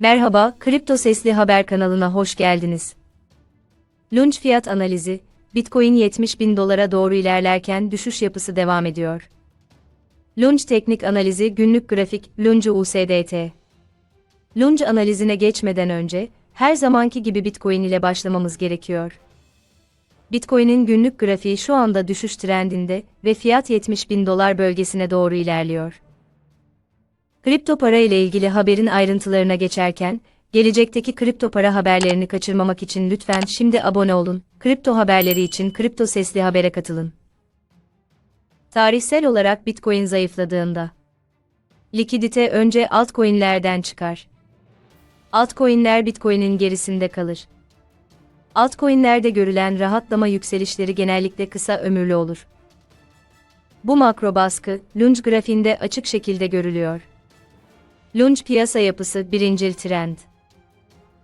Merhaba, Kripto Sesli Haber kanalına hoş geldiniz. Lunch fiyat analizi, Bitcoin 70 bin dolara doğru ilerlerken düşüş yapısı devam ediyor. Lunch teknik analizi günlük grafik, Lunge USDT. Lunge analizine geçmeden önce, her zamanki gibi Bitcoin ile başlamamız gerekiyor. Bitcoin'in günlük grafiği şu anda düşüş trendinde ve fiyat 70 bin dolar bölgesine doğru ilerliyor. Kripto para ile ilgili haberin ayrıntılarına geçerken, gelecekteki kripto para haberlerini kaçırmamak için lütfen şimdi abone olun. Kripto haberleri için Kripto Sesli Haber'e katılın. Tarihsel olarak Bitcoin zayıfladığında likidite önce altcoin'lerden çıkar. Altcoin'ler Bitcoin'in gerisinde kalır. Altcoin'lerde görülen rahatlama yükselişleri genellikle kısa ömürlü olur. Bu makro baskı, Lunge grafiğinde açık şekilde görülüyor. Lunge piyasa yapısı birincil trend.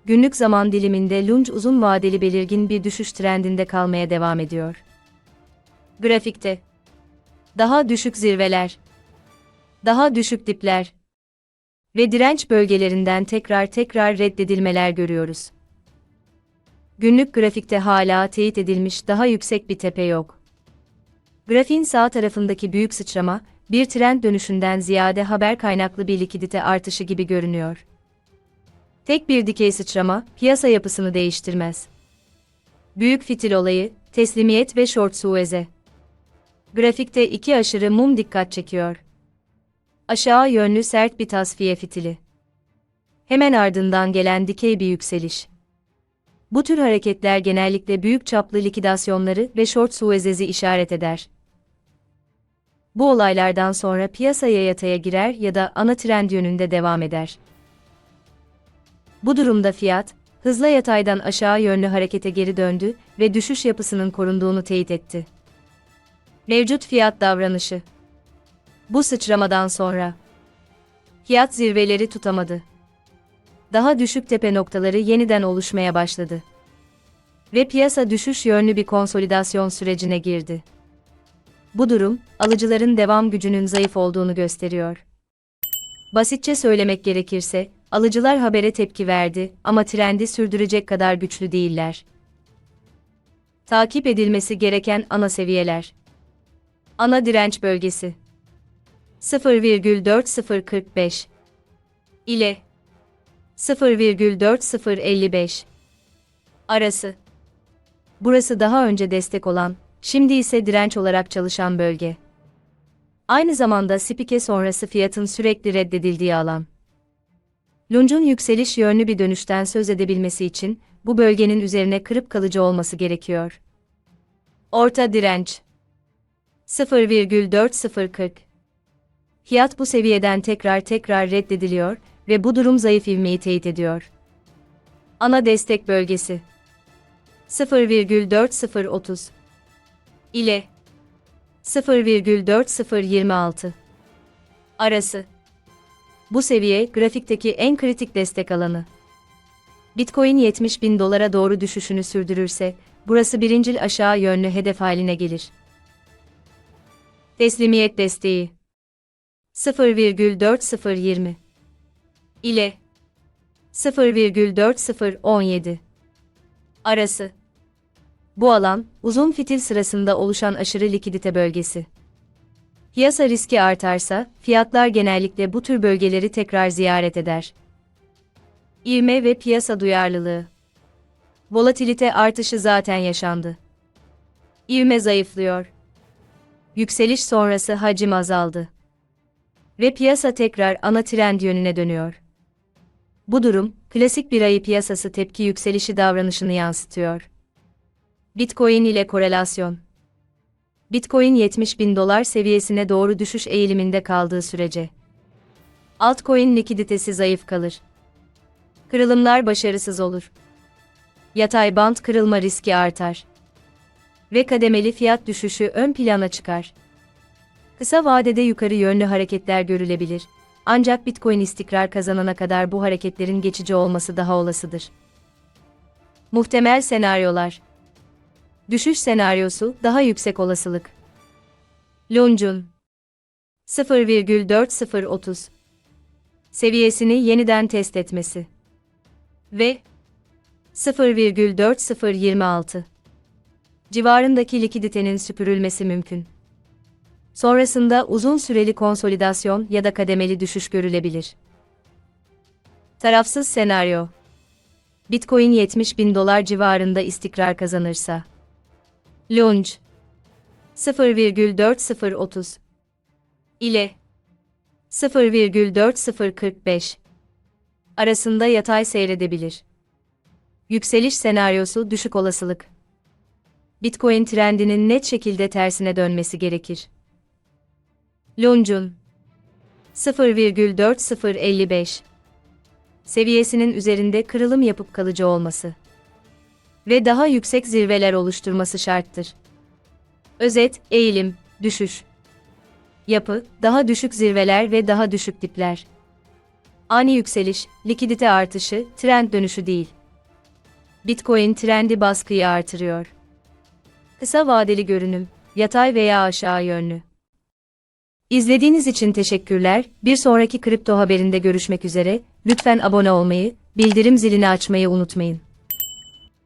Günlük zaman diliminde Lunge uzun vadeli belirgin bir düşüş trendinde kalmaya devam ediyor. Grafikte daha düşük zirveler, daha düşük dipler ve direnç bölgelerinden tekrar tekrar reddedilmeler görüyoruz. Günlük grafikte hala teyit edilmiş daha yüksek bir tepe yok. Grafiğin sağ tarafındaki büyük sıçrama, bir trend dönüşünden ziyade haber kaynaklı bir likidite artışı gibi görünüyor. Tek bir dikey sıçrama, piyasa yapısını değiştirmez. Büyük fitil olayı, teslimiyet ve short sueze. Grafikte iki aşırı mum dikkat çekiyor. Aşağı yönlü sert bir tasfiye fitili. Hemen ardından gelen dikey bir yükseliş. Bu tür hareketler genellikle büyük çaplı likidasyonları ve short suezezi işaret eder. Bu olaylardan sonra piyasaya yataya girer ya da ana trend yönünde devam eder. Bu durumda fiyat, hızla yataydan aşağı yönlü harekete geri döndü ve düşüş yapısının korunduğunu teyit etti. Mevcut fiyat davranışı Bu sıçramadan sonra fiyat zirveleri tutamadı. Daha düşük tepe noktaları yeniden oluşmaya başladı. Ve piyasa düşüş yönlü bir konsolidasyon sürecine girdi. Bu durum, alıcıların devam gücünün zayıf olduğunu gösteriyor. Basitçe söylemek gerekirse, alıcılar habere tepki verdi ama trendi sürdürecek kadar güçlü değiller. Takip edilmesi gereken ana seviyeler. Ana direnç bölgesi 0,4045 ile 0,4055 arası. Burası daha önce destek olan, şimdi ise direnç olarak çalışan bölge. Aynı zamanda spike sonrası fiyatın sürekli reddedildiği alan. Lunge'un yükseliş yönlü bir dönüşten söz edebilmesi için bu bölgenin üzerine kırıp kalıcı olması gerekiyor. Orta direnç 0,4040 Fiyat bu seviyeden tekrar tekrar reddediliyor ve bu durum zayıf ivmeyi teyit ediyor. Ana destek bölgesi 0,4030 ile 0,4026 arası. Bu seviye grafikteki en kritik destek alanı. Bitcoin 70 bin dolara doğru düşüşünü sürdürürse, burası birincil aşağı yönlü hedef haline gelir. Teslimiyet desteği 0,4020 ile 0,4017 arası. Bu alan, uzun fitil sırasında oluşan aşırı likidite bölgesi. Piyasa riski artarsa, fiyatlar genellikle bu tür bölgeleri tekrar ziyaret eder. İvme ve piyasa duyarlılığı. Volatilite artışı zaten yaşandı. İvme zayıflıyor. Yükseliş sonrası hacim azaldı. Ve piyasa tekrar ana trend yönüne dönüyor. Bu durum, klasik bir ayı piyasası tepki yükselişi davranışını yansıtıyor. Bitcoin ile korelasyon Bitcoin 70 bin dolar seviyesine doğru düşüş eğiliminde kaldığı sürece. Altcoin likiditesi zayıf kalır. Kırılımlar başarısız olur. Yatay bant kırılma riski artar. Ve kademeli fiyat düşüşü ön plana çıkar. Kısa vadede yukarı yönlü hareketler görülebilir. Ancak Bitcoin istikrar kazanana kadar bu hareketlerin geçici olması daha olasıdır. Muhtemel senaryolar Düşüş senaryosu daha yüksek olasılık. Lunge'un 0,4030 seviyesini yeniden test etmesi. ve 0,4026 civarındaki likiditenin süpürülmesi mümkün. Sonrasında uzun süreli konsolidasyon ya da kademeli düşüş görülebilir. Tarafsız senaryo Bitcoin 70 bin dolar civarında istikrar kazanırsa. Lunge 0,4030 ile. 0,4045 arasında yatay seyredebilir. Yükseliş senaryosu düşük olasılık. Bitcoin trendinin net şekilde tersine dönmesi gerekir. Lunge'un 0,4055 seviyesinin üzerinde kırılım yapıp kalıcı olması ve daha yüksek zirveler oluşturması şarttır. Özet, eğilim, düşüş. Yapı, daha düşük zirveler ve daha düşük dipler. Ani yükseliş, likidite artışı, trend dönüşü değil. Bitcoin trendi baskıyı artırıyor. Kısa vadeli görünüm, yatay veya aşağı yönlü. İzlediğiniz için teşekkürler. Bir sonraki kripto haberinde görüşmek üzere. Lütfen abone olmayı, bildirim zilini açmayı unutmayın.